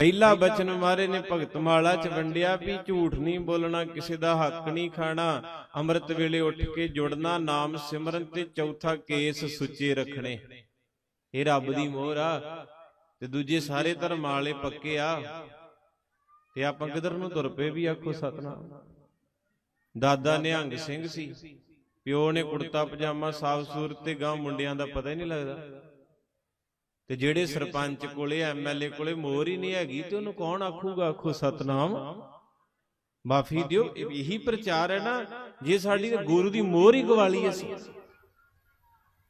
ਪਹਿਲਾ ਬਚਨ ਮਾਰੇ ਨੇ ਭਗਤ ਮਾਲਾ ਚ ਵੰਡਿਆ ਵੀ ਝੂਠ ਨਹੀਂ ਬੋਲਣਾ, ਕਿਸੇ ਦਾ ਹੱਕ ਨਹੀਂ ਖਾਣਾ। ਅੰਮ੍ਰਿਤ ਵੇਲੇ ਉੱਠ ਕੇ ਜੁੜਨਾ, ਨਾਮ ਸਿਮਰਨ ਤੇ ਚੌਥਾ ਕੇਸ ਸੁੱਚੇ ਰੱਖਣੇ। ਇਹ ਰੱਬ ਦੀ ਮੋਹਰ ਆ, ਤੇ ਦੂਜੇ ਸਾਰੇ ਧਰਮ ਵਾਲੇ ਪੱਕੇ ਆ। ਤੇ ਆਪਾਂ ਕਿਧਰ ਨੂੰ ਤੁਰ ਪਏ ਵੀ ਆਖੋ ਸਤਨਾਮ। ਦਾਦਾ ਨਿਹੰਗ ਸਿੰਘ ਸੀ, ਪਿਓ ਨੇ ਕੁੜਤਾ ਪਜਾਮਾ ਸਾਫ਼ ਸੂਰਤ ਤੇ ਗਾਂ ਮੁੰਡਿਆਂ ਦਾ ਪਤਾ ਹੀ ਨਹੀਂ ਲੱਗਦਾ। ਤੇ ਜਿਹੜੇ ਸਰਪੰਚ ਕੋਲੇ ਐਮਐਲਏ ਕੋਲੇ ਮੋਹਰ ਹੀ ਨਹੀਂ ਹੈਗੀ ਤੇ ਉਹਨੂੰ ਕੌਣ ਆਖੂਗਾ ਆਖੋ ਸਤਨਾਮ? ਮਾਫੀ ਦਿਓ ਇਹ- ਪ੍ਰਚਾਰ ਹੈ ਨਾ ਜੇ ਸਾਡੀ ਗੁਰੂ ਦੀ ਮੋਹਰ ਹੀ ਗਵਾਲੀ ਅਸੀਂ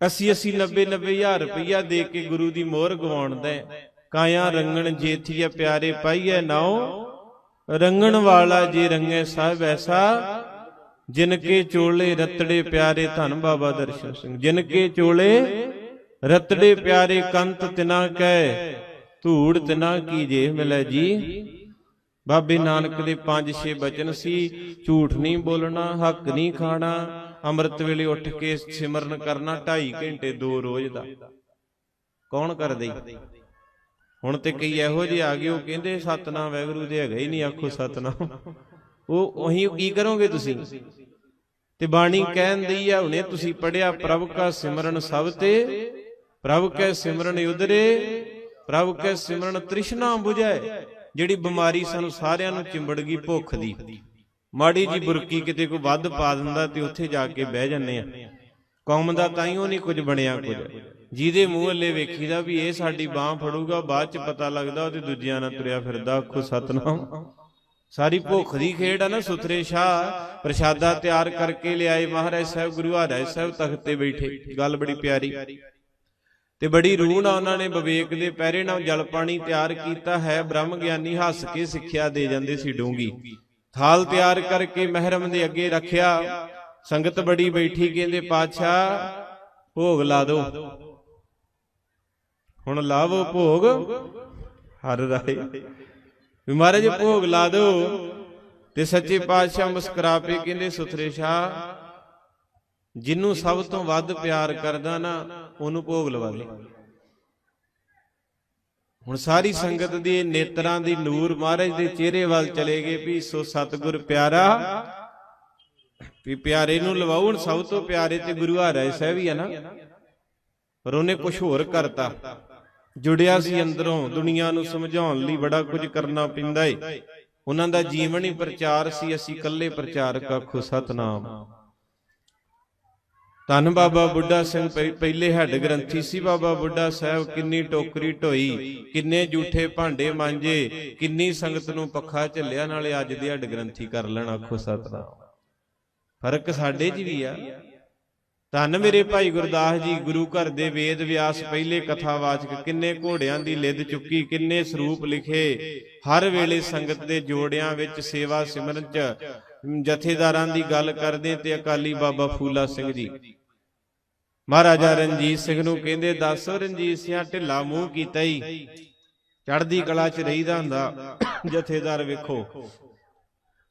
80 80 90 90 ਹਜ਼ਾਰ ਰੁਪਈਆ ਦੇ ਕੇ ਗੁਰੂ ਦੀ ਮੋਹਰ ਗਵਾਉਣਦਾ ਕਾਇਆ ਰੰਗਣ ਜੇਥੀਆ ਪਿਆਰੇ ਪਾਈਐ ਨਾਉ? ਰੰਗਣ ਵਾਲਾ ਜੇ ਰੰਗੇ ਸਾਹਿਬ ਐਸਾ ਜਿਨ ਕੇ ਚੋਲੇ ਰਤੜੇ ਪਿਆਰੇ ਧੰਨ ਬਾਬਾ ਦਰਸ਼ਨ ਸਿੰਘ। ਜਿਨ ਕੇ ਚੋਲੇ ਰਤੜੇ ਪਿਆਰੇ ਕੰਤ ਤਿਨਾ ਕੈ ਧੂੜ ਤਿਨਾ ਕੀ ਜੇ ਮਿਲੇ ਜੀ? ਬਾਬੇ ਨਾਨਕ ਦੇ ਪੰਜ ਛੇ ਬਚਨ ਸੀ, ਝੂਠ ਨਹੀਂ ਬੋਲਣਾ, ਹੱਕ ਨਹੀਂ ਖਾਣਾ, ਅੰਮ੍ਰਿਤ ਵੇਲੇ ਉੱਠ ਕੇ ਸਿਮਰਨ ਕਰਨਾ 2.5 ਘੰਟੇ ਦੋ ਰੋਜ਼ ਦਾ। ਕੌਣ ਕਰਦੇ ਹੁਣ ਤੇ ਕਈ ਇਹੋ ਜਿਹੇ ਆ ਗਏ, ਉਹ ਕਹਿੰਦੇ ਸਤਨਾਮ ਵੈਗਰੂ ਦੇ ਹੈਗਾ ਹੀ ਨਹੀਂ ਆਖੋ ਸਤਨਾਮ। ਉਹ ਉਹੀ ਕੀ ਕਰੋਗੇ ਤੁਸੀਂ? ਤੇ ਬਾਣੀ ਕਹਿਣ ਕਹਿੰਦੀ ਆ, ਹੁਣੇ ਤੁਸੀਂ ਪੜਿਆ ਪ੍ਰਭ ਕਾ ਸਿਮਰਨ ਸਭ ਤੇ ਪ੍ਰਭ ਕੈ ਸਿਮਰਨ ਉਦਰੇ ਪ੍ਰਭ ਕੈ ਸਿਮਰਨ ਤ੍ਰਿਸ਼ਨਾ 부ਝੈ ਜਿਹੜੀ ਬਿਮਾਰੀ ਸਾਨੂੰ ਸਾਰਿਆਂ ਨੂੰ ਚਿੰਬੜ ਗਈ ਭੁੱਖ ਦੀ। ਮਾੜੀ ਜੀ ਬੁਰਕੀ ਕਿਤੇ ਕੋਈ ਵੱਧ ਪਾ ਦਿੰਦਾ ਤੇ ਉੱਥੇ ਜਾ ਕੇ ਬਹਿ ਜੰਨੇ ਆ। ਕੌਮ ਦਾ ਤਾਈਓ ਨਹੀਂ ਕੁਝ ਬਣਿਆ ਕੁਝ ਜਿਹਦੇ ਮੂੰਹ ਅੱਲੇ ਵੇਖੀਦਾ ਵੀ ਇਹ ਸਾਡੀ ਬਾਹ ਫੜੂਗਾ ਬਾਅਦ ਚ ਪਤਾ ਲੱਗਦਾ ਉਹ ਤੇ ਦੂਜਿਆਂ ਨਾਲ ਤੁਰਿਆ ਫਿਰਦਾ ਆਖੋ ਸਤਨਾਮ। ਸਾਰੀ ਭੁੱਖ ਦੀ ਖੇਡ ਆ ਨਾ ਸੁਥਰੇ ਸ਼ਾਹ ਪ੍ਰਸ਼ਾਦਾ ਤਿਆਰ ਕਰਕੇ ਲਿਆਏ ਮਹਾਰਾਜ ਸਾਹਿਬ ਗੁਰੂ ਹਰਿ ਸਾਹਿਬ ਤਖਤ ਤੇ ਬੈਠੇ ਗੱਲ ਬੜੀ ਪਿਆਰੀ ਤੇ ਬੜੀ ਰੂਹ ਨਾਲ ਉਹਨਾਂ ਨੇ ਵਿਵੇਕ ਦੇ ਪਹਿਰੇ ਨਾਲ ਜਲ ਪਾਣੀ ਤਿਆਰ ਕੀਤਾ ਹੈ ਬ੍ਰਹਮ ਗਿਆਨੀ ਹੱਸ ਕੇ ਸਿੱਖਿਆ ਦੇ ਜਾਂਦੇ ਸੀ ਡੂੰਗੀ। ਥਾਲ ਤਿਆਰ ਕਰਕੇ ਮਹਿਰਮ ਦੇ ਅੱਗੇ ਰੱਖਿਆ। ਸੰਗਤ ਬੜੀ ਬੈਠੀ ਕਹਿੰਦੇ ਪਾਤਸ਼ਾਹ ਭੋਗ ਲਾ ਦਿਓ ਹੁਣ ਲਾਵੋ ਭੋਗ ਹਰ ਰਾਏ। ਵੀ ਮਹਾਰਾਜ ਭੋਗ ਲਾ ਦਿਓ ਤੇ ਸੱਚੇ ਪਾਤਸ਼ਾਹ ਮੁਸਕਰਾ ਪਏ ਕਹਿੰਦੇ ਸੁਥਰੇ ਸ਼ਾਹ ਜਿਹਨੂੰ ਸਭ ਤੋਂ ਵੱਧ ਪਿਆਰ ਕਰਦਾ ਨਾ ਉਹਨੂੰ ਭੋਗ ਲਵਾ ਦੇ। ਹੁਣ ਸਾਰੀ ਸੰਗਤ ਦੀ ਨੇਤਰਾਂ ਦੀ ਨੂਰ ਮਹਾਰਾਜ ਦੇ ਚਿਹਰੇ ਵੱਲ ਚਲੇ ਗਏ ਵੀ ਸੋ ਸਤਿਗੁਰ ਪਿਆਰਾ। ਵੀ ਪਿਆਰੇ ਨੂੰ ਲਵਾਉ ਹੁਣ ਸਭ ਤੋਂ ਪਿਆਰੇ ਤੇ ਗੁਰੂ ਹਰਿ ਸਾਹਿਬ ਹੀ ਆ ਨਾ। ਪਰ ਉਹਨੇ ਕੁਝ ਹੋਰ ਕਰਤਾ। ਜੁੜਿਆ ਸੀ ਅੰਦਰੋਂ ਦੁਨੀਆ ਨੂੰ ਸਮਝਾਉਣ ਲਈ ਬੜਾ ਕੁਝ ਕਰਨਾ ਪੈਂਦਾ ਏ। ਉਹਨਾਂ ਦਾ ਜੀਵਨ ਹੀ ਪ੍ਰਚਾਰ ਸੀ ਅਸੀਂ ਇਕੱਲੇ ਪ੍ਰਚਾਰਕ ਆਖੋ ਸਤਨਾਮ। ਧੰਨ ਬਾਬਾ ਬੁੱਢਾ ਸਿੰਘ ਪਹਿਲੇ ਹੱਡ ਗ੍ਰੰਥੀ ਸੀ ਬਾਬਾ ਬੁੱਢਾ ਸਾਹਿਬ, ਕਿੰਨੀ ਟੋਕਰੀ ਢੋਈ, ਕਿੰਨੇ ਝੂਠੇ ਭਾਂਡੇ ਮਾਂਜੇ, ਕਿੰਨੀ ਸੰਗਤ ਨੂੰ ਪੱਖਾ ਝੱਲਿਆ, ਨਾਲੇ ਅੱਜ ਦੇ ਹੈੱਡ ਗ੍ਰੰਥੀ ਕਰ ਲੈਣ, ਆਖੋ ਸਤਨਾਮ। ਫ਼ਰਕ ਸਾਡੇ 'ਚ ਵੀ ਆ। ਧੰਨ ਮੇਰੇ ਭਾਈ ਗੁਰਦਾਸ ਜੀ, ਗੁਰੂ ਘਰ ਦੇ ਵੇਦ ਵਿਆਸ, ਪਹਿਲੇ ਕਥਾਵਾਚਕ ਕਿੰਨੇ ਘੋੜਿਆਂ ਦੀ ਲਿੱਦ ਚੁੱਕੀ, ਕਿੰਨੇ ਸਰੂਪ ਲਿਖੇ, ਹਰ ਵੇਲੇ ਸੰਗਤ ਦੇ ਜੋੜਿਆਂ ਵਿੱਚ ਸੇਵਾ ਸਿਮਰਨ 'ਚ, ਜਥੇਦਾਰਾਂ ਦੀ ਗੱਲ ਕਰਦੇ ਤੇ ਅਕਾਲੀ ਬਾਬਾ ਫੂਲਾ ਸਿੰਘ ਜੀ। ਮਹਾਰਾਜਾ ਰਣਜੀਤ ਸਿੰਘ ਨੂੰ ਕਹਿੰਦੇ, ਦੱਸ ਰਣਜੀਤ ਸਿੰਘਾ ਢਿੱਲਾ ਮੂੰਹ ਕੀਤਾ ਹੀ ਚੜ੍ਹਦੀ ਕਲਾ 'ਚ ਰਹੀਦਾ ਹੁੰਦਾ, ਜਥੇਦਾਰ ਵੇਖੋ।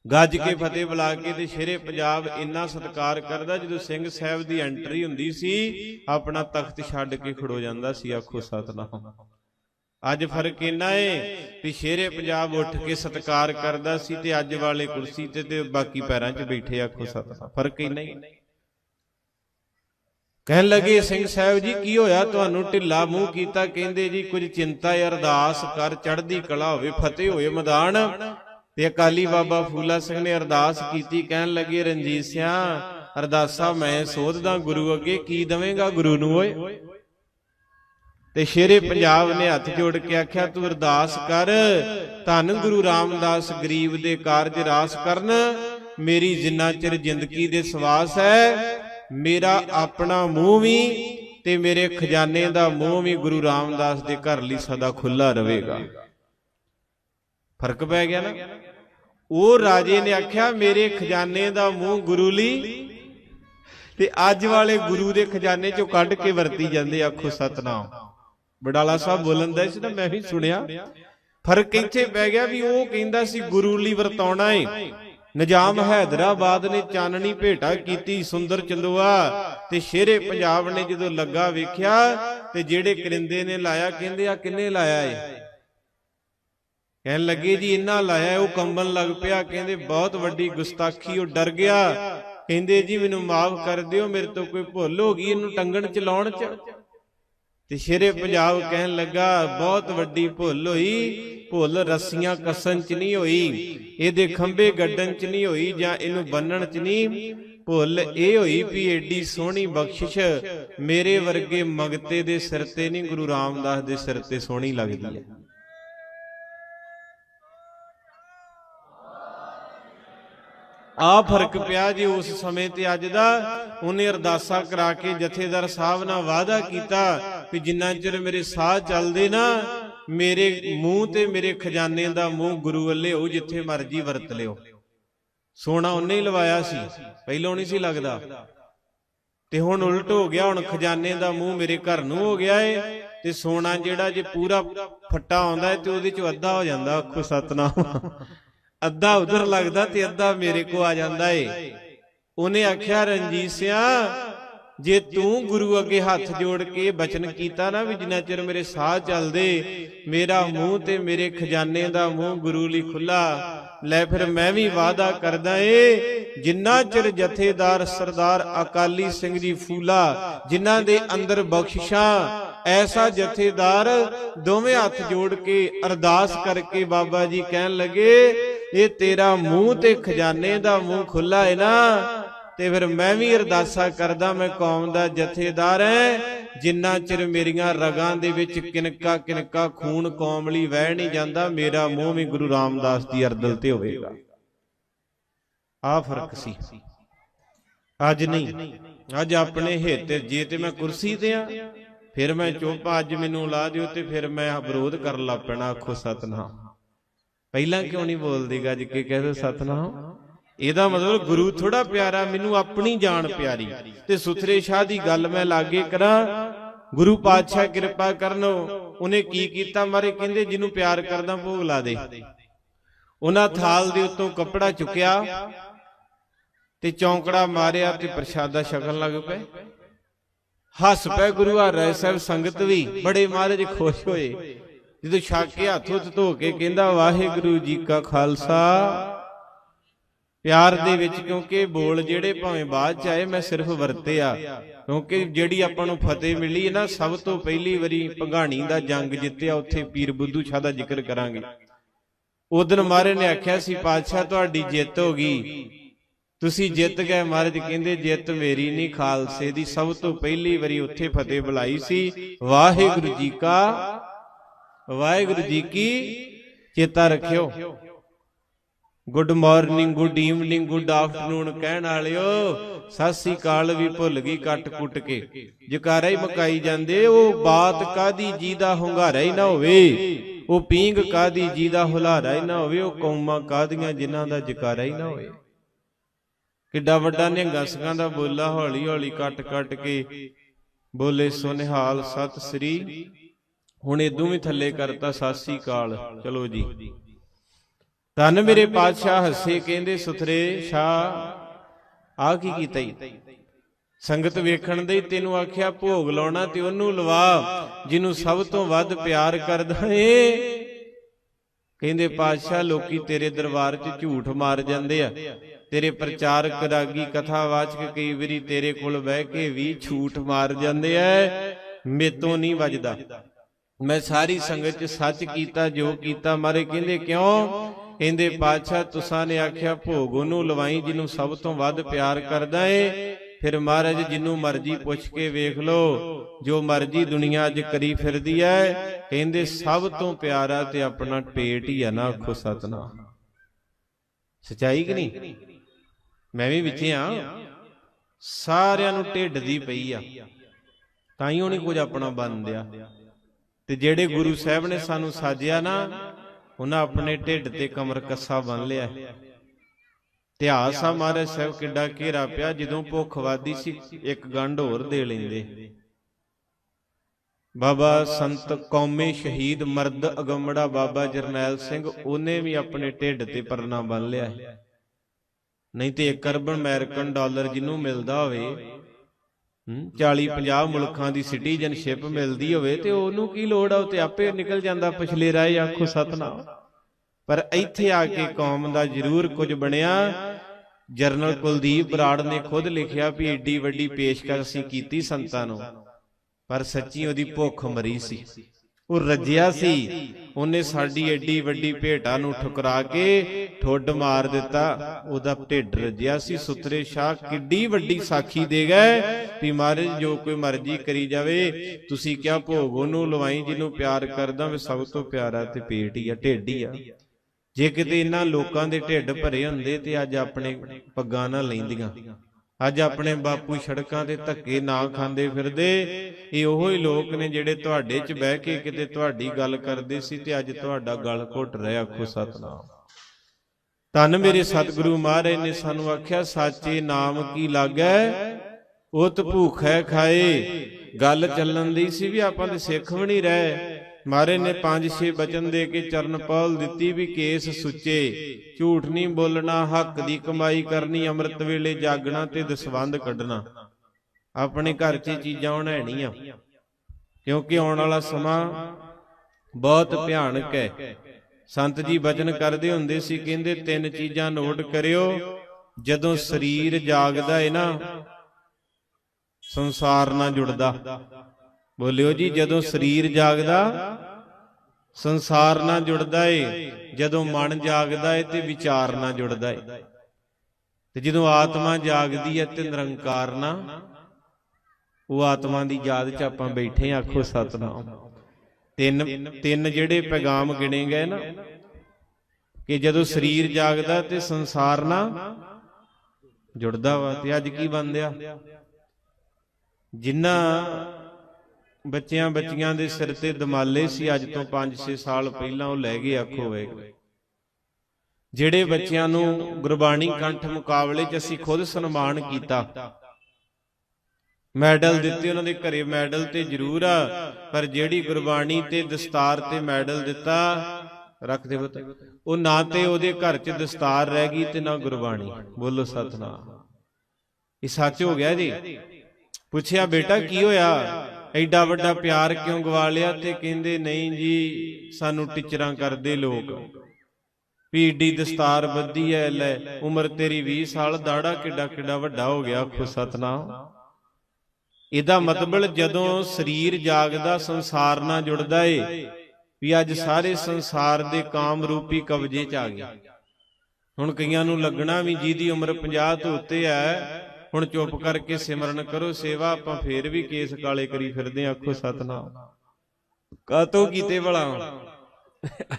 ਗੱਜ ਕੇ ਫਤਿਹ ਬੁਲਾ ਕੇ ਤੇ ਸ਼ੇਰੇ ਪੰਜਾਬ ਇੰਨਾ ਸਤਿਕਾਰ ਕਰਦਾ, ਜਦੋਂ ਸਿੰਘ ਸਾਹਿਬ ਦੀ ਐਂਟਰੀ ਹੁੰਦੀ ਸੀ, ਆਪਣਾ ਤਖਤ ਛੱਡ ਕੇ ਖੜੋ ਜਾਂਦਾ ਸੀ, ਆਖੋ ਸਤਨਾਮ। ਅੱਜ ਫ਼ਰਕ ਇੰਨਾ ਏ ਕਿ ਸ਼ੇਰੇ ਪੰਜਾਬ ਉੱਠ ਕੇ ਸਤਿਕਾਰ ਕਰਦਾ ਸੀ ਤੇ ਅੱਜ ਵਾਲੇ ਕੁਰਸੀ ਤੇ ਤੇ ਬਾਕੀ ਪੈਰਾਂ 'ਚ ਬੈਠੇ, ਆਖੋ ਸਤਨਾਮ। ਫ਼ਰਕ ਇੰਨਾ ਹੀ ਕਹਿਣ ਲੱਗੇ, ਸਿੰਘ ਸਾਹਿਬ ਜੀ, ਕੀ ਹੋਇਆ? ਤੁਹਾਨੂੰ ਢਿੱਲਾ ਮੂੰਹ ਕੀਤਾ? ਕਹਿੰਦੇ ਜੀ, ਕੁਝ ਚਿੰਤਾ ਹੈ ਅਰਦਾਸ ਕਰ, ਚੜ੍ਹਦੀ ਕਲਾ ਹੋਵੇ, ਫਤਿਹ ਹੋਏ ਮੈਦਾਨ। ਤੇ ਅਕਾਲੀ ਬਾਬਾ ਫੂਲਾ ਸਿੰਘ ਨੇ ਅਰਦਾਸ ਕੀਤੀ, ਕਹਿਣ ਲੱਗੇ, ਰਣਜੀਤ ਸਿਆ, ਅਰਦਾਸਾ ਮੈਂ ਸੋਧਦਾ ਗੁਰੂ ਅੱਗੇ, ਕੀ ਦਵੇਂਗਾ ਗੁਰੂ ਨੂੰ ਓਏ? ਤੇ ਸ਼ੇਰੇ ਪੰਜਾਬ ਨੇ ਹੱਥ ਜੋੜ ਕੇ ਆਖਿਆ, ਤੂੰ ਅਰਦਾਸ ਕਰ, ਧੰਨ ਗੁਰੂ ਰਾਮਦਾਸ ਗਰੀਬ ਦੇ ਕਾਰਜ ਰਾਸ ਕਰਨ। ਮੇਰੀ ਜਿੰਨਾ ਚਿਰ ਜ਼ਿੰਦਗੀ ਦੇ ਸਵਾਸ ਹੈ ਮੇਰਾ ਆਪਣਾ ਮੂੰਹ ਵੀ ਤੇ ਮੇਰੇ ਖਜ਼ਾਨੇ ਦਾ ਮੂੰਹ ਵੀ ਗੁਰੂ ਰਾਮਦਾਸ ਦੇ ਘਰ ਲਈ ਸਦਾ ਖੁੱਲਾ ਰਹੇਗਾ। ਫ਼ਰਕ ਪੈ ਗਿਆ ਨਾ? ਉਹ ਰਾਜੇ ਨੇ ਆਖਿਆ, ਮੇਰੇ ਖਜ਼ਾਨੇ ਦਾ ਮੂੰਹ ਗੁਰੂ ਲਈ ਤੇ ਅੱਜ ਵਾਲੇ ਗੁਰੂ ਦੇ ਖਜ਼ਾਨੇ ਚੋਂ ਕੱਢ ਕੇ ਵਰਤੀ ਜਾਂਦੇ ਆਖੋ ਸਤਨਾਮ। ਬਡਾਲਾ ਸਾਹਿਬ ਬੋਲਣ ਦਾ ਸੀ ਨਾ ਮੈਂ ਵੀ ਸੁਣਿਆ। ਫ਼ਰਕ ਇੱਥੇ ਪੈ ਗਿਆ ਵੀ ਉਹ ਕਹਿੰਦਾ ਸੀ, ਗੁਰੂ ਲਈ ਵਰਤਾਉਣਾ ਏ। ਨਿਜ਼ਾਮ ਹੈਦਰਾਬਾਦ ਨੇ ਚਾਨਣੀ ਭੇਟਾ ਕੀਤੀ ਸੁੰਦਰ ਚੰਦੂਆ ਤੇ ਸ਼ੇਰੇ ਪੰਜਾਬ ਨੇ ਜਦੋਂ ਲੱਗਾ ਵੇਖਿਆ ਤੇ ਜਿਹੜੇ ਕਰਿੰਦੇ ਨੇ ਲਾਇਆ ਕਹਿੰਦੇ ਆ ਕਿੰਨੇ ਲਾਇਆ ਏ? ਕਹਿਣ ਲੱਗੇ ਜੀ ਇੰਨਾ ਲਾਇਆ ਉਹ ਕੰਬਣ ਲੱਗ ਪਿਆ ਕਹਿੰਦੇ ਬਹੁਤ ਵੱਡੀ ਗੁਸਤਾਖੀ ਉਹ ਡਰ ਗਿਆ। ਕਹਿੰਦੇ ਜੀ ਮੈਨੂੰ ਮਾਫ ਕਰ ਦਿਓ ਮੇਰੇ ਤੋਂ ਕੋਈ ਭੁੱਲ ਹੋ ਗਈ ਇਹਨੂੰ ਟੰਗਣ ਚ ਲਾਉਣ ਚ। ਤੇ ਸ਼ੇਰੇ ਪੰਜਾਬ ਕਹਿਣ ਲੱਗਾ, ਬਹੁਤ ਵੱਡੀ ਭੁੱਲ ਹੋਈ, ਭੁੱਲ ਰੱਸੀਆਂ ਕੱਸਣ ਚ ਨਹੀਂ ਹੋਈ, ਇਹਦੇ ਖੰਭੇ ਗੱਡਣ ਚ ਨਹੀਂ ਹੋਈ ਜਾਂ ਇਹਨੂੰ ਬੰਨਣ ਚ ਨਹੀਂ। ਭੁੱਲ ਇਹ ਹੋਈ ਵੀ ਏਡੀ ਸੋਹਣੀ ਬਖਸ਼ਿਸ਼ ਮੇਰੇ ਵਰਗੇ ਮਗਤੇ ਦੇ ਸਿਰ ਤੇ ਨਹੀਂ, ਗੁਰੂ ਰਾਮਦਾਸ ਦੇ ਸਿਰ ਤੇ ਸੋਹਣੀ ਲੱਗਦੀ ਹੈ। ਆ ਫ਼ਰਕ ਪਿਆ ਜੀ ਉਸ ਸਮੇਂ ਤੇ ਅੱਜ ਦਾ। ਉਹਨੇ ਅਰਦਾਸਾ ਕਰਾ ਕੇ ਜਥੇਦਾਰ ਸਾਹਿਬ ਨਾਲ ਵਾਅਦਾ ਕੀਤਾ। ਕਿ ਜਿੰਨਾ ਚਿਰ ਮੇਰੇ ਸਾਹ ਚੱਲਦੇ ਨਾ, ਮੇਰੇ ਮੂੰਹ ਤੇ ਮੇਰੇ ਖਜ਼ਾਨੇ ਦਾ ਮੂੰਹ ਗੁਰੂ ਵੱਲੇ ਹੋ, ਜਿੱਥੇ ਮਰਜ਼ੀ ਵਰਤ ਲਿਓ। ਸੋਨਾ ਉਹਨੇ ਹੀ ਲਵਾਇਆ ਸੀ, ਪਹਿਲੋਂ ਨਹੀਂ ਸੀ ਲੱਗਦਾ। ਤੇ ਹੁਣ ਉਲਟ ਹੋ ਗਿਆ, ਹੁਣ ਖਜ਼ਾਨੇ ਦਾ ਮੂੰਹ ਮੇਰੇ ਘਰ ਨੂੰ ਹੋ ਗਿਆ ਏ, ਤੇ ਸੋਨਾ ਜਿਹੜਾ ਜੇ ਪੂਰਾ ਫੱਟਾ ਆਉਂਦਾ ਤੇ ਉਹਦੇ ਚੋਂ ਅੱਧਾ ਹੋ ਜਾਂਦਾ, ਆਖੋ ਸਤਨਾਮ। ਅੱਧਾ ਉਧਰ ਲੱਗਦਾ ਤੇ ਅੱਧਾ ਮੇਰੇ ਕੋ ਆ ਜਾਂਦਾ ਏ। ਉਹਨੇ ਆਖਿਆ, ਰਣਜੀਤ ਸਿਆ ਜੇ ਤੂੰ ਗੁਰੂ ਅੱਗੇ ਹੱਥ ਜੋੜ ਕੇ ਬਚਨ ਕੀਤਾ ਨਾ ਵੀ ਜਿੰਨਾ ਚਿਰ ਮੇਰੇ ਸਾਹ ਚੱਲਦੇ, ਮੇਰਾ ਮੂੰਹ ਤੇ ਮੇਰੇ ਖਜ਼ਾਨੇ ਦਾ ਮੂੰਹ ਗੁਰੂ ਲਈ ਖੁੱਲਾ ਲੈ ਫਿਰ ਮੈਂ ਵੀ ਵਾਅਦਾ ਕਰਦਾ ਏ, ਜਿੰਨਾ ਚਿਰ ਜਥੇਦਾਰ ਸਰਦਾਰ ਅਕਾਲੀ ਸਿੰਘ ਜੀ ਫੂਲਾ, ਜਿਨ੍ਹਾਂ ਦੇ ਅੰਦਰ ਬਖਸ਼ਿਸ਼ਾਂ, ਐਸਾ ਜਥੇਦਾਰ ਦੋਵੇਂ ਹੱਥ ਜੋੜ ਕੇ ਅਰਦਾਸ ਕਰਕੇ ਬਾਬਾ ਜੀ ਕਹਿਣ ਲੱਗੇ, ਇਹ ਤੇਰਾ ਮੂੰਹ ਤੇ ਖਜ਼ਾਨੇ ਦਾ ਮੂੰਹ ਖੁੱਲਾ ਏ ਨਾ ਤੇ ਫਿਰ ਮੈਂ ਵੀ ਅਰਦਾਸਾ ਕਰਦਾ, ਮੈਂ ਕੌਮ ਦਾ ਜਥੇਦਾਰ ਐ। ਜਿੰਨਾ ਚਿਰ ਮੇਰੀਆਂ ਰਗਾਂ ਦੇ ਵਿੱਚ ਕਿਨਕਾ ਕਿਨਕਾ ਖੂਨ ਕੌਮ ਲਈ ਵਹਿ ਨਹੀਂ ਜਾਂਦਾ, ਮੇਰਾ ਮੂੰਹ ਵੀ ਗੁਰੂ ਰਾਮਦਾਸ ਦੀ ਅਰਦਲ ਤੇ ਹੋਵੇਗਾ। ਆ ਫ਼ਰਕ ਸੀ। ਅੱਜ ਨਹੀਂ। ਅੱਜ ਆਪਣੇ ਹਿੱਤ ਜੇ ਤੇ ਮੈਂ ਕੁਰਸੀ ਤੇ ਆ, ਫਿਰ ਮੈਂ ਚੁੱਪ, ਅੱਜ ਮੈਨੂੰ ਲਾ ਦਿਓ ਤੇ ਫਿਰ ਮੈਂ ਵਿਰੋਧ ਕਰਨ ਲੱਗ ਪੈਣਾ, ਆਖੋ ਸਤਨਾਮ। ਪਹਿਲਾਂ ਕਿਉਂ ਨਹੀਂ ਬੋਲਦੀ ਗੱਜ ਕੇ ਕਹਿ ਕਹਿੰਦੇ ਸਤਨਾਮ? ਇਹਦਾ ਮਤਲਬ ਗੁਰੂ ਥੋੜਾ ਪਿਆਰਾ, ਮੈਨੂੰ ਆਪਣੀ ਜਾਨ ਪਿਆਰੀ। ਤੇ ਸੁਥਰੇ ਸ਼ਾਹ ਦੀ ਗੱਲ ਮੈਂ ਲਾਗੇ ਕਰਾਂ, ਗੁਰੂ ਪਾਤਸ਼ਾਹ ਕਿਰਪਾ ਕਰਨ, ਉਹਨੇ ਕੀ ਕੀਤਾ ਮਾਰੇ, ਕਹਿੰਦੇ ਜਿਹਨੂੰ ਪਿਆਰ ਕਰਦਾ ਭੋਗ ਲਾ ਦੇ। ਉਹਨਾਂ ਥਾਲ ਦੇ ਉੱਤੋਂ ਕੱਪੜਾ ਚੁੱਕਿਆ ਤੇ ਚੌਂਕੜਾ ਮਾਰਿਆ ਤੇ ਪ੍ਰਸ਼ਾਦਾ ਛਕਣ ਲੱਗ ਪਏ। ਹੱਸ ਪਏ ਗੁਰੂ ਹਰਿ ਸਾਹਿਬ, ਸੰਗਤ ਵੀ ਬੜੇ ਮਹਾਰਾਜ ਖੁਸ਼ ਹੋਏ। ਜਦੋਂ ਛੱਕ ਕੇ ਹੱਥ ਉੱਤ ਧੋ ਕੇ ਕਹਿੰਦਾ, ਵਾਹਿਗੁਰੂ ਜੀ ਕਾ ਖਾਲਸਾ। ਪਿਆਰ ਦੇ ਵਿੱਚ, ਕਿਉਂਕਿ ਬੋਲ ਜਿਹੜੇ ਭਾਵੇਂ ਬਾਅਦ ਚ ਆਏ, ਮੈਂ ਸਿਰਫ ਵਰਤਿਆ ਕਿਉਂਕਿ ਜਿਹੜੀ ਆਪਾਂ ਨੂੰ ਫਤਿਹ ਮਿਲੀ ਹੈ ਨਾ, ਸਭ ਤੋਂ ਪਹਿਲੀ ਵਾਰੀ ਭੰਗਾਣੀ ਦਾ ਜੰਗ ਜਿੱਤਿਆ, ਉੱਥੇ ਪੀਰ ਬੁੱਧੂ ਸ਼ਾਹ ਦਾ ਜ਼ਿਕਰ ਕਰਾਂਗੇ। ਉਦੋਂ ਮਹਾਰਾਜ ਨੇ ਆਖਿਆ ਸੀ, ਪਾਤਸ਼ਾਹ, ਤੁਹਾਡੀ ਜਿੱਤ ਹੋ ਗਈ। ਤੁਸੀਂ ਜਿੱਤ ਗਏ। ਮਹਾਰਾਜ ਕਹਿੰਦੇ, ਜਿੱਤ ਮੇਰੀ ਨਹੀਂ, ਖਾਲਸੇ ਦੀ। ਸਭ ਤੋਂ ਪਹਿਲੀ ਵਾਰੀ ਉੱਥੇ ਫਤਿਹ ਬੁਲਾਈ ਸੀ। ਵਾਹਿਗੁਰੂ ਜੀ ਕਾ, ਵਾਹਿਗੁਰੂ ਜੀ ਕੀ ਚੇਤਾ ਰੱਖਿਓ। Good morning good evening good afternoon ਕਹਿਣ ਵਾਲਿਓ, ਸਤਿ ਸ੍ਰੀ ਅਕਾਲ ਵੀ ਭੁੱਲ ਗਈ ਕੱਟ ਕੁੱਟ ਕੇ। ਜਕਾਰਾ ਹੀ ਮਕਾਈ ਜਾਂਦੇ, ਉਹ ਬਾਤ ਕਾਦੀ ਜੀ ਦਾ ਹੁੰਗਾਰਾ ਹੀ ਨਾ ਹੋਵੇ। ਉਹ ਪੀਂਗ ਕਾਦੀ ਜੀ ਦਾ ਹੁਲਾਰਾ ਹੀ ਨਾ ਹੋਵੇ, ਉਹ ਕੌਮਾਂ ਕਾਦੀਆਂ ਜਿਨ੍ਹਾਂ ਦਾ ਜਕਾਰਾ ਹੀ ਨਾ ਹੋਵੇ। ਕਿੱਡਾ ਵੱਡਾ ਨਿਹੰਗਾ ਸਿੰਘਾਂ ਦਾ ਬੋਲਾ ਹੌਲੀ ਹੌਲੀ ਕੱਟ ਕੱਟ ਕੇ ਬੋਲੇ, ਸੁਨਿਹਾਲ ਸਤਿ ਸ੍ਰੀ। ਹੁਣ ਇਦੋਂ ਵੀ ਥੱਲੇ ਕਰਤਾ ਸਤਿ ਸ੍ਰੀ ਅਕਾਲ। ਚਲੋ ਜੀ। ਧੰਨ ਮੇਰੇ ਪਾਤਸ਼ਾਹ ਹੱਸੇ ਕਹਿੰਦੇ ਸੁਥਰੇ ਸ਼ਾਹ ਆ ਕੀ ਕੀਤਾ ਈ? ਸੰਗਤ ਵੇਖਣ ਦੇ ਤੈਨੂੰ ਆਖਿਆ ਭੋਗ ਲਾਉਣਾ ਤੇ ਉਹਨੂੰ ਲਵਾ ਜਿਹਨੂੰ ਸਭ ਤੋਂ ਵੱਧ ਪਿਆਰ ਕਰਦਾ ਏ। ਕਹਿੰਦੇ ਪਾਤਸ਼ਾਹ ਲੋਕੀ ਤੇਰੇ ਦਰਬਾਰ 'ਚ ਝੂਠ ਮਾਰ ਜਾਂਦੇ ਆ। ਤੇਰੇ ਪ੍ਰਚਾਰਕ ਰਾਗੀ ਕਥਾਵਾਚਕ ਕਈ ਵਾਰੀ ਤੇਰੇ ਕੋਲ ਬਹਿ ਕੇ ਵੀ ਝੂਠ ਮਾਰ ਜਾਂਦੇ ਐ। ਮੇਤੋਂ ਨਹੀਂ ਵੱਜਦਾ। ਮੈਂ ਸਾਰੀ ਸੰਗਤ 'ਚ ਸੱਚ ਕੀਤਾ ਜੋ ਕੀਤਾ ਮਾਰੇ ਕਹਿੰਦੇ ਕਿਉਂ? ਕਹਿੰਦੇ ਪਾਤਸ਼ਾਹ ਤੁਸਾਂ ਨੇ ਆਖਿਆ, ਭੋਗ ਉਹਨੂੰ ਲਵਾਈ ਜਿਹਨੂੰ ਸਭ ਤੋਂ ਵੱਧ ਪਿਆਰ ਕਰਦਾ ਏ। ਫਿਰ ਮਹਾਰਾਜ ਜਿੰਨੂੰ ਮਰਜ਼ੀ ਪੁੱਛ ਕੇ ਵੇਖ ਲੋ ਜੋ ਮਰਜ਼ੀ ਦੁਨੀਆ ਅੱਜ ਕਰੀ ਫਿਰਦੀ ਐ, ਕਹਿੰਦੇ ਸਭ ਤੋਂ ਪਿਆਰਾ ਤੇ ਆਪਣਾ ਪੇਟ ਹੀ ਆ ਨਾ ਆਖੋ ਸਤਨਾਮ। ਸਚਾਈ ਕਿ ਨਹੀਂ? ਮੈਂ ਵੀ ਵਿੱਚੇ ਆ। ਸਾਰਿਆਂ ਨੂੰ ਢਿੱਡ ਦੀ ਪਈ ਆ। ਤਾਂ ਹੀ ਉਹਨੇ ਕੁਝ ਆਪਣਾ ਬੰਦਿਆ ਤੇ ਜਿਹੜੇ ਗੁਰੂ ਸਾਹਿਬ ਨੇ ਸਾਨੂੰ ਸਾਜਿਆ ਨਾ ਉਹਨਾਂ ਆਪਣੇ ਢਿੱਡ ਤੇ ਕਮਰ ਕੱਸਾ ਬੰਨ ਲਿਆ। ਇਤਿਹਾਸ ਆ ਮਹਾਰਾਜ ਸਾਹਿਬ, ਕਿੱਡਾ ਘੇਰਾ ਪਿਆ, ਜਦੋਂ ਭੁੱਖ ਸੀ, ਇੱਕ ਗੰਢ ਹੋਰ ਦੇ ਲੈਂਦੇ। ਬਾਬਾ ਸੰਤ ਕੌਮੇ ਸ਼ਹੀਦ ਮਰਦ ਅਗੰਮੜਾ ਬਾਬਾ ਜਰਨੈਲ ਸਿੰਘ, ਉਹਨੇ ਵੀ ਆਪਣੇ ਢਿੱਡ ਤੇ ਪਰਨਾ ਬੰਨ ਲਿਆ। ਨਹੀਂ ਤੇ 1 ਅਰਬ ਅਮਰੀਕਨ ਡਾਲਰ ਜਿਹਨੂੰ ਮਿਲਦਾ ਹੋਵੇ 40 50 ਮੁਲਕਾਂ ਦੀ ਸਿਟੀਜ਼ਨਸ਼ਿਪ ਮਿਲਦੀ ਹੋਵੇ ਤੇ ਉਹਨੂੰ ਕੀ ਲੋੜ ਆ? ਉਹ ਤੇ ਆਪੇ ਨਿਕਲ ਜਾਂਦਾ ਪਿਛਲੇ ਰਾਹ ਆਖੋ ਸਤਨਾਮ। ਪਰ ਇੱਥੇ ਆ ਕੇ ਕੌਮ ਦਾ ਜ਼ਰੂਰ ਕੁਝ ਬਣਿਆ। ਜਰਨਲ ਕੁਲਦੀਪ ਬਰਾੜ ਨੇ ਖੁਦ ਲਿਖਿਆ ਵੀ ਏਡੀ ਵੱਡੀ ਪੇਸ਼ਕਸ਼ ਅਸੀਂ ਕੀਤੀ ਸੰਤਾਂ ਨੂੰ, ਪਰ ਸੱਚੀ ਉਹਦੀ ਭੁੱਖ ਮਰੀ ਸੀ। ਉਹ ਰੱਜਿਆ ਸੀ। ਉਹਨੇ ਸਾਡੀ ਏਡੀ ਵੱਡੀ ਭੇਟਾ ਨੂੰ ਠੁਕਰਾ ਕੇ ਠੁੱਡ ਮਾਰ ਦਿੱਤਾ। ਉਹਦਾ ਢਿੱਡ ਰੱਜਿਆ ਸੀ। ਸੁਤਰੇ ਸ਼ਾਹ ਕਿੱਡੀ ਵੱਡੀ ਸਾਖੀ ਦੇ ਗਏ ਵੀ ਮਹਾਰਾਜ, ਜੋ ਕੋਈ ਮਰਜ਼ੀ ਕਰੀ ਜਾਵੇ, ਤੁਸੀਂ ਕਿਹਾ ਭੋਗ ਉਹਨੂੰ ਲਵਾਈ ਜਿਹਨੂੰ ਪਿਆਰ ਕਰਦਾ ਵੀ ਸਭ ਤੋਂ ਪਿਆਰਾ ਤੇ ਪੇਟ ਹੀ ਆ, ਢਿੱਡ ਹੀ ਆ। ਜੇ ਕਿਤੇ ਇਹਨਾਂ ਲੋਕਾਂ ਦੇ ਢਿੱਡ ਭਰੇ ਹੁੰਦੇ ਤੇ ਅੱਜ ਆਪਣੇ ਪੱਗਾਂ ਨਾ ਲੈਂਦੀਆਂ। ਅੱਜ ਆਪਣੇ ਬਾਪੂ ਸੜਕਾਂ ਤੇ ਧੱਕੇ ਨਾ ਖਾਂਦੇ ਫਿਰਦੇ। ਇਹ ਉਹੋ ਹੀ ਲੋਕ ਨੇ ਜਿਹੜੇ ਤੁਹਾਡੇ 'ਚ ਬਹਿ ਕੇ ਕਿਤੇ ਤੁਹਾਡੀ ਗੱਲ ਕਰਦੇ ਸੀ ਤੇ ਅੱਜ ਤੁਹਾਡਾ ਗਲ ਘੁੱਟ ਰਿਹਾ, ਆਖੋ ਸਤਨਾਮ। ਧੰਨ ਮੇਰੇ ਸਤਿਗੁਰੂ ਮਹਾਰਾਜ ਨੇ ਸਾਨੂੰ ਆਖਿਆ, ਸਾਚੇ ਨਾਮ ਕੀ ਲਾਗੈ? ਉਤ ਭੂਖੈ ਖਾਏ। ਗੱਲ ਚੱਲਣ ਦੀ ਸੀ ਵੀ ਆਪਾਂ ਤੇ ਸਿੱਖ ਵੀ ਨਹੀਂ ਰਹੇ। ਮਾਰੇ ਨੇ ਪੰਜ ਛੇ ਬਚਨ ਦੇ ਕੇ ਚਰਨ ਪੌਲ ਦਿੱਤੀ ਵੀ ਕੇਸ ਸੁੱਚੇ। ਝੂਠ ਨਹੀਂ ਬੋਲਣਾ ਹੱਕ ਦੀ ਕਮਾਈ ਕਰਨੀ ਅੰਮ੍ਰਿਤ ਵੇਲੇ ਜਾਗਣਾ ਤੇ ਦਸਵੰਦ ਕੱਢਣਾ। ਆਪਣੇ ਘਰ 'ਚ ਚੀਜ਼ਾਂ ਬਣਾਣੀਆਂ ਕਿਉਂਕਿ ਆਉਣ ਵਾਲਾ ਸਮਾਂ ਬਹੁਤ ਭਿਆਨਕ ਹੈ। ਸੰਤ ਜੀ ਬਚਨ ਕਰਦੇ ਹੁੰਦੇ ਸੀ ਕਹਿੰਦੇ ਤਿੰਨ ਚੀਜ਼ਾਂ ਨੋਟ ਕਰਿਓ ਜਦੋਂ ਸਰੀਰ ਜਾਗਦਾ ਹੈ ਨਾ ਸੰਸਾਰ ਨਾਲ ਜੁੜਦਾ। ਬੋਲਿਓ ਜੀ ਜਦੋਂ ਸਰੀਰ ਜਾਗਦਾ ਸੰਸਾਰ ਨਾਲ ਜੁੜਦਾ ਏ। ਜਦੋਂ ਮਨ ਜਾਗਦਾ ਏ ਤੇ ਵਿਚਾਰ ਨਾਲ ਜੁੜਦਾ ਏ। ਤੇ ਜਦੋਂ ਆਤਮਾ ਜਾਗਦੀ ਏ ਤੇ ਨਿਰੰਕਾਰ ਨਾਲ ਉਹ ਆਤਮਾ ਦੀ ਯਾਦ 'ਚ ਆਪਾਂ ਬੈਠੇ ਆਂ, ਆਖੋ ਸਤਨਾਮ। ਤਿੰਨ ਤਿੰਨ ਜਿਹੜੇ ਪੈਗਾਮ ਗਿਣੇ ਗਏ ਨਾ ਕਿ ਜਦੋਂ ਸਰੀਰ ਜਾਗਦਾ ਤੇ ਸੰਸਾਰ ਨਾਲ ਜੁੜਦਾ ਵਾ। ਤੇ ਅੱਜ ਕੀ ਬੰਦਿਆ ਜਿਨ੍ਹਾਂ ਬੱਚਿਆਂ ਬੱਚੀਆਂ ਦੇ ਸਿਰ ਤੇ ਦਮਾਲੇ ਸੀ, ਅੱਜ ਤੋਂ 5-6 ਸਾਲ ਪਹਿਲਾਂ ਉਹ ਲੈ ਗਏ ਆਖੋ ਵੇ ਜਿਹੜੇ ਬੱਚਿਆਂ ਨੂੰ ਗੁਰਬਾਣੀ ਕੰਠ ਮੁਕਾਬਲੇ 'ਚ ਅਸੀਂ ਖੁਦ ਸਨਮਾਨ ਕੀਤਾ, ਮੈਡਲ ਦਿੱਤੇ, ਉਹਨਾਂ ਦੇ ਘਰੇ ਮੈਡਲ ਤੇ ਜ਼ਰੂਰ ਆ, ਪਰ ਜਿਹੜੀ ਗੁਰਬਾਣੀ ਤੇ ਦਸਤਾਰ ਤੇ ਮੈਡਲ ਦਿੱਤਾ ਰੱਖਦੇ ਪੁੱਤ। ਉਹ ਨਾ ਤੇ ਉਹਦੇ ਘਰ 'ਚ ਦਸਤਾਰ ਰਹਿ ਗਈ ਤੇ ਨਾ ਗੁਰਬਾਣੀ। ਬੋਲੋ ਸਤਨਾਮ। ਇਹ ਸੱਚ ਹੋ ਗਿਆ ਜੀ। ਪੁੱਛਿਆ, ਬੇਟਾ, ਕੀ ਹੋਇਆ? ਐਡਾ ਵੱਡਾ ਪਿਆਰ ਕਿਉਂ ਗਵਾ ਲਿਆ ਤੇ ਕਹਿੰਦੇ, ਨਹੀਂ ਜੀ, ਸਾਨੂੰ ਟੀਚਰਾਂ ਕਰਦੇ ਲੋਕ। ਪੀਡੀ ਦਸਤਾਰ ਬੱਧੀ ਐ, ਲੈ, ਉਮਰ ਤੇਰੀ 20 ਸਾਲ, ਦਾੜਾ ਕਿੱਡਾ ਕਿੱਡਾ ਵੱਡਾ ਹੋ ਗਿਆ, ਆਖੋ ਸਤਨਾਮ। ਇਹਦਾ ਮਤਲਬ ਜਦੋਂ ਸਰੀਰ ਜਾਗਦਾ, ਸੰਸਾਰ ਨਾਲ ਜੁੜਦਾ ਏ, ਵੀ ਅੱਜ ਸਾਰੇ ਸੰਸਾਰ ਦੇ ਕਾਮ ਰੂਪੀ ਕਬਜ਼ੇ 'ਚ ਆ ਗਿਆ ਹੁਣ ਕਈਆਂ ਨੂੰ ਲੱਗਣਾ ਵੀ ਜਿਹਦੀ ਉਮਰ 50 ਤੋਂ ਉੱਤੇ ਐ ਹੁਣ ਚੁੱਪ ਕਰਕੇ ਸਿਮਰਨ ਕਰੋ ਸੇਵਾ ਆਪਾਂ ਫੇਰ ਵੀ ਕੇਸ ਕਾਲੇ ਕਰੀ ਫਿਰਦੇ ਆਂ, ਆਖੋ ਸਤਨਾਮ। ਕਾਤੋਂ ਕੀਤੇ ਭਲਾ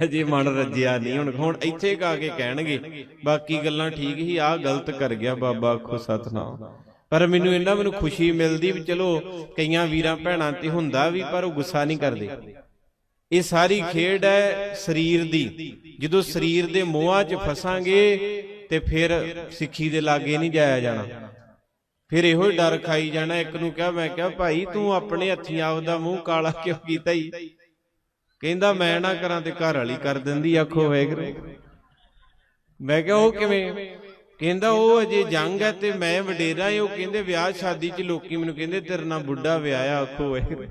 ਅਜੇ ਮਨ ਰੱਜਿਆ ਨਹੀਂ ਹੁਣ ਹੁਣ ਇੱਥੇ ਕਾ ਕੇ ਕਹਿਣਗੇ ਬਾਕੀ ਗੱਲਾਂ ਠੀਕ ਹੀ ਆ ਗਲਤ ਕਰ ਗਿਆ ਬਾਬਾ ਆਖੋ ਸਤਨਾਮ। ਪਰ ਮੈਨੂੰ ਇਹਨਾਂ ਮੈਨੂੰ ਖੁਸ਼ੀ ਮਿਲਦੀ ਵੀ ਚਲੋ ਕਈਆਂ ਵੀਰਾਂ ਭੈਣਾਂ ਤੇ ਹੁੰਦਾ ਵੀ ਪਰ ਉਹ ਗੁੱਸਾ ਨਹੀਂ ਕਰਦੇ। ਇਹ ਸਾਰੀ ਖੇਡ ਹੈ ਸਰੀਰ ਦੀ। ਜਦੋਂ ਸਰੀਰ ਦੇ ਮੋਹਾਂ 'ਚ ਫਸਾਂਗੇ ਤੇ ਫਿਰ ਸਿੱਖੀ ਦੇ ਲਾਗੇ ਨਹੀਂ ਜਾਇਆ ਜਾਣਾ। ਫਿਰ ਇਹੋ ਹੀ ਡਰ ਖਾਈ ਜਾਣਾ, ਇੱਕ ਨੂੰ ਕਿਹਾ, ਮੈਂ ਕਿਹਾ, ਭਾਈ, ਤੂੰ ਆਪਣੇ ਹੱਥੀਂ ਆਪਦਾ ਮੂੰਹ ਕਾਲਾ ਕਿਉਂ ਕੀਤਾ ਹੀ ਕਹਿੰਦਾ, ਮੈਂ ਨਾ ਕਰਾਂ ਤੇ ਘਰ ਵਾਲੀ ਕਰ ਦਿੰਦੀ, ਆਖੋ ਵੈਗਰੂ ਮੈਂ ਕਿਹਾ, ਉਹ ਕਿਵੇਂ? ਕਹਿੰਦਾ, ਉਹ ਅਜੇ ਜੰਗ ਹੈ ਤੇ ਮੈਂ ਵਡੇਰਾ ਏ। ਉਹ ਕਹਿੰਦੇ, ਵਿਆਹ ਸ਼ਾਦੀ 'ਚ ਲੋਕੀ ਮੈਨੂੰ ਕਹਿੰਦੇ, ਤੇਰੇ ਨਾਲ ਬੁੱਢਾ ਵਿਆਹਿਆ, ਆਖੋ ਵੈਗਰੂ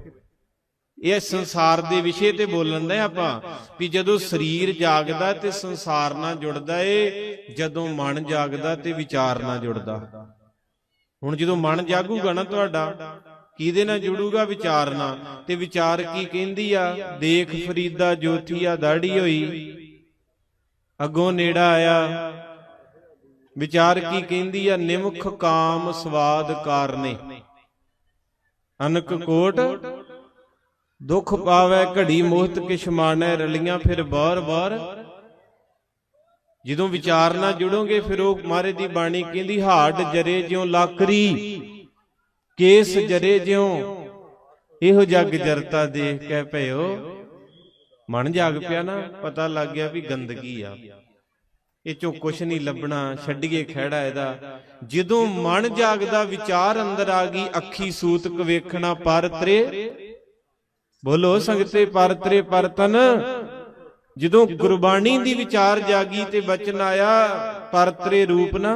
ਇਹ ਸੰਸਾਰ ਦੇ ਵਿਸ਼ੇ ਤੇ ਬੋਲਣ ਦਾ ਆਪਾਂ, ਵੀ ਜਦੋਂ ਸਰੀਰ ਜਾਗਦਾ ਤੇ ਸੰਸਾਰ ਨਾਲ ਜੁੜਦਾ ਏ, ਜਦੋਂ ਮਨ ਜਾਗਦਾ ਤੇ ਵਿਚਾਰ ਨਾਲ ਜੁੜਦਾ। ਹੁਣ ਜਦੋਂ ਮਨ ਜਾਗੂਗਾ ਨਾ ਤੁਹਾਡਾ ਕਿਹਦੇ ਨਾਲ ਜੁੜੂਗਾ ਵਿਚਾਰ ਨਾਲ ਤੇ ਵਿਚਾਰ ਕੀ ਕਹਿੰਦੀ ਆ? ਦੇਖ ਫਰੀਦਾ ਜੋਥੀਆ ਦਾੜੀ ਹੋਈ। ਅੱਗੋਂ ਨੇੜਾ ਆਇਆ। ਵਿਚਾਰ ਕੀ ਕਹਿੰਦੀ ਆ? ਨਿਮਖ ਕਾਮ ਸਵਾਦ ਕਾਰਨੇ। ਅਨਕ ਕੋਟ ਦੁੱਖ ਪਾਵੇ ਘੜੀ ਮੋਹਤ ਕਿਛ ਮਾਨੈ ਰਲੀਆਂ ਫਿਰ ਬਾਰ ਬਾਰ। ਜਦੋਂ ਵਿਚਾਰ ਨਾਲ ਜੁੜੋਗੇ, ਫਿਰ ਉਹ ਮਾਰੇ ਦੀ ਬਾਣੀ ਕਹਿੰਦੀ, ਹਾੜ ਜਰੇ ਜਿਉ ਲਾਕਰੀ ਕੇਸ ਜਰੇ ਜਿਉ। ਇਹੋ ਜਗ ਜਰਤਾ ਦੇਖ ਕੇ ਭਇਓ। ਮਨ ਜਾਗ ਪਿਆ ਨਾ, ਪਤਾ ਲੱਗ ਗਿਆ ਵੀ ਗੰਦਗੀ ਆ। ਇਹ ਚੋਂ ਕੁਛ ਨਹੀਂ ਲੱਭਣਾ, ਛੱਡੀਏ ਖਹਿੜਾ ਇਹਦਾ। ਜਦੋਂ ਮਨ ਜਾਗਦਾ, ਵਿਚਾਰ ਅੰਦਰ ਆ ਗਈ, ਅੱਖੀ ਸੂਤਕ ਵੇਖਣਾ ਪਰਤਰੇ। ਬੋਲੋ ਸੰਗਤੇ, ਪਰਤਰੇ ਪਰਤਨ। ਜਦੋਂ ਗੁਰਬਾਣੀ ਦੀ ਵਿਚਾਰ ਜਾਗੀ ਤੇ ਬਚਨ ਆਇਆ ਪਰਤਰੇ ਰੂਪ ਨਾ।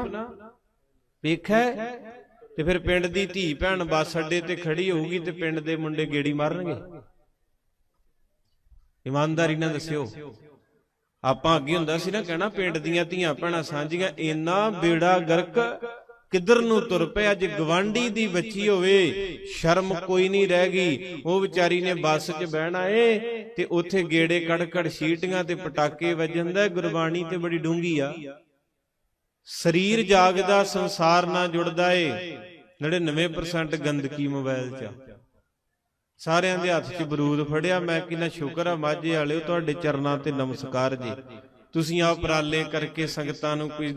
ਵੇਖੈ ਤੇ ਫਿਰ ਪਿੰਡ ਦੀ ਧੀ ਭੈਣ ਬੱਸ ਅੱਡੇ ਤੇ ਖੜੀ ਹੋਊਗੀ ਤੇ ਪਿੰਡ ਦੇ ਮੁੰਡੇ ਗੇੜੀ ਮਾਰਨਗੇ। ਇਮਾਨਦਾਰੀ ਨਾਲ ਦੱਸਿਓ। ਆਪਾਂ ਅੱਗੇ ਹੁੰਦਾ ਸੀ ਨਾ ਕਹਿਣਾ ਪਿੰਡ ਦੀਆਂ ਧੀਆਂ ਭੈਣਾਂ ਸਾਂਝੀਆਂ ਇੰਨਾ ਬੇੜਾ ਗਰਕ ਕਿੱਧਰ ਨੂੰ ਤੁਰ ਪਿਆ ਅੱਜ ਗਵਾਂਢੀ ਦੀ ਬੱਚੀ ਹੋਵੇ, ਸ਼ਰਮ ਕੋਈ ਨਹੀਂ ਰਹਿ ਗਈ। ਉਹ ਵਿਚਾਰੀ ਨੇ ਬੱਸ 'ਚ ਬਹਿਣਾ ਏ ਤੇ ਉੱਥੇ ਗੇੜੇ ਕੜ ਸੀਟੀਆਂ ਤੇ ਪਟਾਕੇ ਵੱਜਦਾ ਗੁਰਬਾਣੀ ਤੇ ਬੜੀ ਡੂੰਗੀ ਆ। ਸਰੀਰ ਜਾਗਦਾ, ਸੰਸਾਰ ਨਾਲ ਜੁੜਦਾ ਏ। 99% ਗੰਦਗੀ ਮੋਬਾਈਲ 'ਚ ਸਾਰਿਆਂ ਦੇ ਹੱਥ 'ਚ ਬਰੂਦ ਫੜਿਆ, ਮੈਂ ਕਿੰਨਾ ਸ਼ੁਕਰ ਆ, ਮਾਝੇ ਵਾਲਿਓ, ਤੁਹਾਡੇ ਚਰਨਾਂ ਤੇ ਨਮਸਕਾਰ ਜੀ। ਤੁਸੀਂ ਆ ਉਪਰਾਲੇ ਕਰਕੇ ਸੰਗਤਾਂ ਨੂੰ ਕੋਈ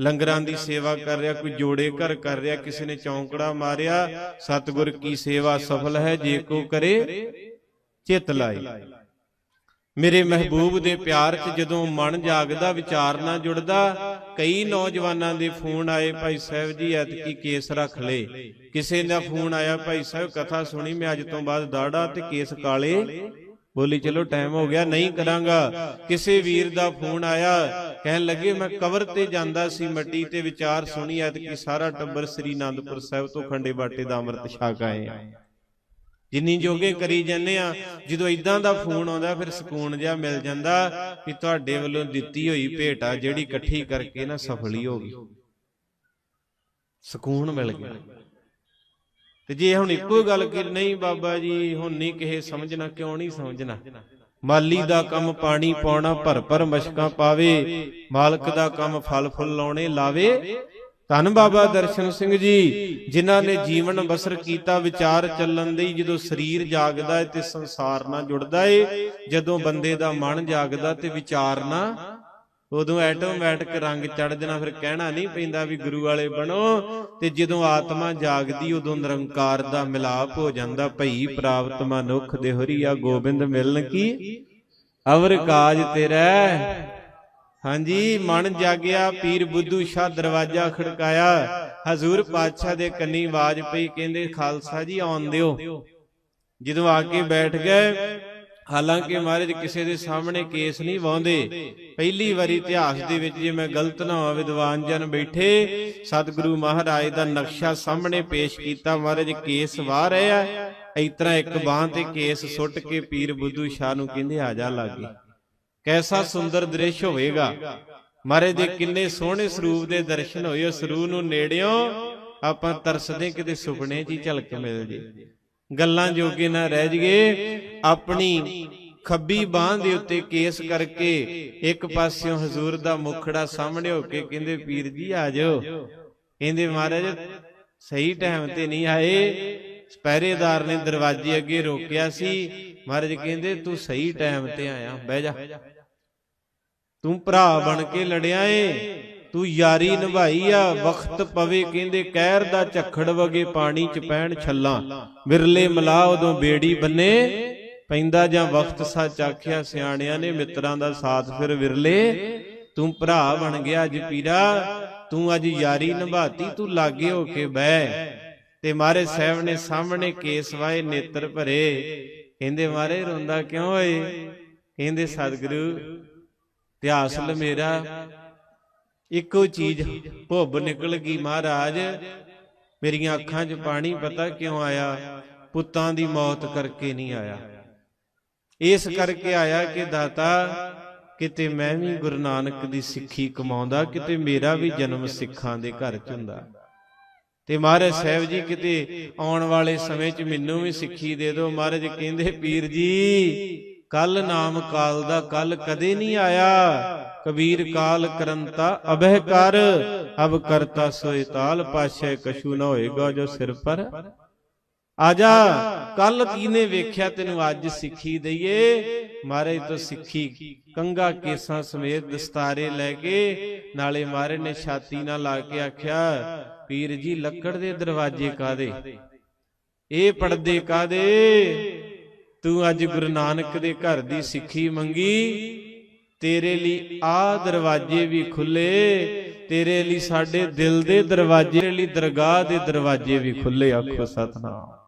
ਲੰਗਰਾਂ ਦੀ ਸੇਵਾ ਕਰ ਰਿਹਾ, ਕੋਈ ਜੋੜੇ ਘਰ ਕਰ ਰਿਹਾ, ਕਿਸੇ ਨੇ ਚੌਂਕੜਾ ਮਾਰਿਆ, ਸਤਿਗੁਰ ਕੀ ਸੇਵਾ ਸਫਲ ਹੈ, ਜੇ ਕੋ ਕਰੇ, ਚਿਤ ਲਾਈ ਮੇਰੇ ਮਹਿਬੂਬ ਦੇ ਪਿਆਰ 'ਚ ਜਦੋਂ ਮਨ ਜਾਗਦਾ, ਵਿਚਾਰ ਨਾਲ ਜੁੜਦਾ, ਕਈ ਨੌਜਵਾਨਾਂ ਦੇ ਫੋਨ ਆਏ, ਭਾਈ ਸਾਹਿਬ ਜੀ, ਐਤਕੀ ਕੇਸ ਰੱਖ ਲੇ। ਕਿਸੇ ਦਾ ਫੋਨ ਆਇਆ, ਭਾਈ ਸਾਹਿਬ, ਕਥਾ ਸੁਣੀ, ਮੈਂ ਅੱਜ ਤੋਂ ਬਾਅਦ ਦਾੜਾ ਤੇ ਕੇਸ ਕਾਲੇ। ਬੋਲੀ, ਚਲੋ ਟਾਈਮ ਹੋ ਗਿਆ, ਨਹੀਂ ਕਰਾਂਗਾ। ਕਿਸੇ ਵੀਰ ਦਾ ਫੋਨ ਆਇਆ, ਕਹਿਣ ਲੱਗੇ, ਮੈਂ ਕਬਰ ਤੇ ਜਾਂਦਾ ਸੀ, ਮੱਟੀ ਤੇ ਵਿਚਾਰ ਸੁਣੀ ਐਤਕੀ ਸਾਰਾ ਟੱਬਰ ਸ੍ਰੀ ਅਨੰਦਪੁਰ ਸਾਹਿਬ ਤੋਂ ਖੰਡੇ ਬਾਟੇ ਦਾ ਅੰਮ੍ਰਿਤ ਛਕ ਆਏ ਜਿੰਨੀ ਜੋਗੇ ਕਰੀ ਜਾਂਦੇ ਆ, ਜਦੋਂ ਇਦਾਂ ਦਾ ਫੋਨ ਆਉਂਦਾ, ਫਿਰ ਸਕੂਨ ਜਿਹਾ ਮਿਲ ਜਾਂਦਾ ਕਿ ਤੁਹਾਡੇ ਵੱਲੋਂ ਦਿੱਤੀ ਹੋਈ ਭੇਟ ਆ, ਜਿਹੜੀ ਇਕੱਠੀ ਕਰਕੇ ਨਾ ਸਫਲੀ ਹੋ ਗਈ। ਸਕੂਨ ਮਿਲ ਗਿਆ। ਤੇ ਜੇ ਹੁਣ ਇੱਕੋ ਗੱਲ ਕਿ ਨਹੀਂ ਬਾਬਾ ਜੀ, ਹੁਣ ਨਹੀਂ ਕਿਸੇ ਸਮਝਣਾ, ਕਿਉਂ ਨਹੀਂ ਸਮਝਣਾ? ਮਾਲੀ ਦਾ ਕੰਮ ਪਾਣੀ ਪਾਉਣਾ ਭਰ ਭਰ ਮਸ਼ਕਾਂ ਪਾਵੇ, ਮਾਲਕ ਦਾ ਕੰਮ ਫਲ ਫੁੱਲ ਲਾਉਣੇ ਲਾਵੇ। ਧੰਨ ਬਾਬਾ ਦਰਸ਼ਨ ਸਿੰਘ ਜੀ, ਜਿਨ੍ਹਾਂ ਨੇ ਜੀਵਨ ਬਸਰ ਕੀਤਾ, ਵਿਚਾਰ ਚੱਲਣ ਲਈ ਜਦੋਂ ਸਰੀਰ ਜਾਗਦਾ ਹੈ ਤੇ ਸੰਸਾਰ ਨਾਲ ਜੁੜਦਾ ਏ, ਜਦੋਂ ਬੰਦੇ ਦਾ ਮਨ ਜਾਗਦਾ ਤੇ ਵਿਚਾਰ ਨਾ ਉਦੋਂ ਆਟੋਮੈਟਿਕ ਰੰਗ ਚੜ ਜਾਣਾ ਫਿਰ ਕਹਿਣਾ ਨਹੀਂ ਪੈਂਦਾ ਵੀ ਗੁਰੂ ਵਾਲੇ ਬਣੋ। ਤੇ ਜਦੋਂ ਆਤਮਾ ਜਾਗਦੀ ਉਦੋਂ ਨਿਰੰਕਾਰ ਦਾ ਮਿਲਾਪ ਹੋ ਜਾਂਦਾ। ਭਈ ਪ੍ਰਾਪਤ ਮਨੁੱਖ ਦੇ ਹਰੀਆ ਗੋਬਿੰਦ ਮਿਲਨ ਕੀ? ਅਵਰ ਕਾਜ ਤੇਰਾ ਹਾਂਜੀ ਮਨ ਜਾਗਿਆ ਪੀਰ ਬੁੱਧੂ ਸ਼ਾਹ ਦਰਵਾਜ਼ਾ ਖੜਕਾਇਆ। ਹਜ਼ੂਰ ਪਾਤਸ਼ਾਹ ਦੇ ਕੰਨੀ ਆਵਾਜ਼ ਪਈ ਕਹਿੰਦੇ ਖਾਲਸਾ ਜੀ ਆਉਣ ਦਿਓ। ਜਦੋਂ ਆ ਕੇ ਬੈਠ ਗਏ ਹਾਲਾਂਕਿ ਮਹਾਰਾਜ, ਕਿਸੇ ਦੇ ਸਾਹਮਣੇ ਕੇਸ ਨਹੀਂ ਵਾਉਂਦੇ। ਪਹਿਲੀ ਵਾਰੀ ਇਤਿਹਾਸ ਦੇ ਵਿੱਚ ਜੇ ਮੈਂ ਗਲਤ ਨਾ ਹੋਵਾਂ, ਵਿਦਵਾਨ ਜਨ ਬੈਠੇ, ਸਤਿਗੁਰੂ ਮਹਾਰਾਜ ਦਾ ਨਕਸ਼ਾ ਸਾਹਮਣੇ ਪੇਸ਼ ਕੀਤਾ, ਮਹਾਰਾਜ ਕੇਸ ਵਾਹ ਰਿਹਾ ਆ। ਇਸ ਤਰ੍ਹਾਂ ਇੱਕ ਬਾਹ ਤੇ ਕੇਸ ਸੁੱਟ ਕੇ ਪੀਰ ਬੁੱਧੂ ਸ਼ਾਹ ਨੂੰ ਕਹਿੰਦੇ, ਆ ਜਾ ਲਾਗੇ। ਕੈਸਾ ਸੁੰਦਰ ਦ੍ਰਿਸ਼ ਹੋਵੇਗਾ। ਮਹਾਰਾਜ ਦੇ ਕਿੰਨੇ ਸੋਹਣੇ ਸਰੂਪ ਦੇ ਦਰਸ਼ਨ ਹੋਏ, ਉਸ ਸਰੂਪ ਨੂੰ ਨੇੜਿਓਂ ਆਪਾਂ ਤਰਸਦੇ ਕਿਤੇ ਸੁਪਨੇ 'ਚ ਹੀ ਝਲਕ ਮਿਲ ਜੇ। ਗੱਲਾਂ ਜੋਗੇ ਨਾ ਰਹਿ ਜਗੇ ਆਪਣੀ ਖੱਬੀ ਬਾਹ ਦੇ ਉੱਤੇ ਕੇਸ ਕਰਕੇ ਇੱਕ ਪਾਸਿਓਂ ਹਜ਼ੂਰ ਦਾ ਮੁਖੜਾ ਸਾਹਮਣੇ ਹੋ ਕੇ ਕਹਿੰਦੇ, ਪੀਰ ਜੀ, ਆ ਜਾਓ। ਕਹਿੰਦੇ, ਮਹਾਰਾਜ, ਸਹੀ ਟਾਈਮ ਤੇ ਨਹੀਂ ਆਏ। ਪਹਿਰੇਦਾਰ ਨੇ ਦਰਵਾਜ਼ੇ ਅੱਗੇ ਰੋਕਿਆ ਸੀ। ਮਹਾਰਾਜ ਕਹਿੰਦੇ, ਤੂੰ ਸਹੀ ਟਾਈਮ ਤੇ ਆਇਆ, ਬਹਿ ਜਾ। ਤੂੰ ਭਰਾ ਬਣ ਕੇ ਲੜਿਆ ਏ। ਤੂੰ ਯਾਰੀ ਨਿਭਾਈ ਆ ਵਕਤ ਪਵੇ, ਕਹਿੰਦੇ ਕਹਿਰ ਦਾ ਝੱਖੜ ਵਗੇ ਪਾਣੀ ਚ ਪੈਣ ਛੱਲਾਂ। ਵਿਰਲੇ ਮਲਾ ਉਦੋਂ ਬੇੜੀ ਬੰਨੇ, ਪੈਂਦਾ ਜਾਂ ਵਕਤ ਸੱਚ ਆਖਿਆ, ਸਿਆਣਿਆਂ ਨੇ ਮਿੱਤਰਾਂ ਦਾ ਸਾਥ ਫਿਰ ਵਿਰਲੇ। ਤੂੰ ਭਰਾ ਬਣ ਗਿਆ ਅੱਜ ਪੀਰਾ, ਤੂੰ ਅੱਜ ਯਾਰੀ ਨਿਭਾਤੀ, ਤੂੰ ਲਾਗੇ ਹੋ ਕੇ ਬਹਿ। ਤੇ ਮਾਰੇ ਸਾਹਿਬ ਨੇ ਸਾਹਮਣੇ ਕੇਸ ਵਾਏ ਨੇਤਰ ਭਰੇ। ਕਹਿੰਦੇ, ਮਾਰੇ ਰੋਂਦਾ ਕਿਉਂ ਓਏ? ਕਹਿੰਦੇ, ਸਤਿਗੁਰੂ, ਇਤਿਹਾਸ ਲ ਮੇਰਾ ਇੱਕੋ ਚੀਜ਼ ਭੁੱਬ ਨਿਕਲ ਗਈ ਮਹਾਰਾਜ। ਮੇਰੀਆਂ ਅੱਖਾਂ 'ਚ ਪਾਣੀ ਪਤਾ ਕਿਉਂ ਆਇਆ? ਪੁੱਤਾਂ ਦੀ ਮੌਤ ਕਰਕੇ ਨਹੀਂ ਆਇਆ। ਇਸ ਕਰਕੇ ਆਇਆ ਕਿ ਦਾਤਾ, ਕਿਤੇ ਮੈਂ ਵੀ ਗੁਰੂ ਨਾਨਕ ਦੀ ਸਿੱਖੀ ਕਮਾਉਂਦਾ, ਕਿਤੇ ਮੇਰਾ ਵੀ ਜਨਮ ਸਿੱਖਾਂ ਦੇ ਘਰ 'ਚ ਹੁੰਦਾ। ਤੇ ਮਹਾਰਾਜ ਸਾਹਿਬ ਜੀ ਕਿਤੇ ਆਉਣ ਵਾਲੇ ਸਮੇਂ 'ਚ ਮੈਨੂੰ ਵੀ ਸਿੱਖੀ ਦੇ ਦਿਓ। ਮਹਾਰਾਜ ਕਹਿੰਦੇ, ਪੀਰ ਜੀ ਕੱਲ ਨਾਮ ਕਾਲ ਦਾ ਕੱਲ ਕਦੇ ਨਹੀਂ ਆਇਆ। ਕਬੀਰ ਕਾਲ ਕਰੰਤਾ, ਅਬਹਿ ਕਰ, ਅਬ ਕਰਤਾ ਸੋਇ ਤਾਲ ਪਾਸ਼ੇ ਕਛੂ ਨਾ ਹੋਏਗਾ ਜੋ ਸਿਰ ਪਰ। ਆਜਾ, ਕੱਲ ਕੀਨੇ ਵੇਖਿਆ ਤੈਨੂੰ ਅੱਜ ਸਿੱਖੀ ਦਈਏ? ਮਾਰੇ ਤੋਂ ਸਿੱਖੀ ਕੰਗਾ ਕੇਸਾਂ ਸਮੇਤ ਦਸਤਾਰੇ ਲੈ ਕੇ, ਨਾਲੇ ਮਾਰੇ ਨੇ ਛਾਤੀ ਨਾਲ ਲਾ ਕੇ ਆਖਿਆ, ਪੀਰ ਜੀ, ਲੱਕੜ ਦੇ ਦਰਵਾਜ਼ੇ ਕਾਦੇ ਇਹ ਪਰਦੇ ਕਾਦੇ ਤੂੰ ਅੱਜ ਗੁਰੂ ਨਾਨਕ ਦੇ ਘਰ ਦੀ ਸਿੱਖੀ ਮੰਗੀ ਤੇਰੇ ਲਈ ਆ ਦਰਵਾਜ਼ੇ ਵੀ ਖੁੱਲੇ, ਤੇਰੇ ਲਈ ਸਾਡੇ ਦਿਲ ਦੇ ਦਰਵਾਜ਼ੇ ਲਈ ਦਰਗਾਹ ਦੇ ਦਰਵਾਜ਼ੇ ਵੀ ਖੁੱਲੇ, ਆਖੋ ਸਤਨਾਮ।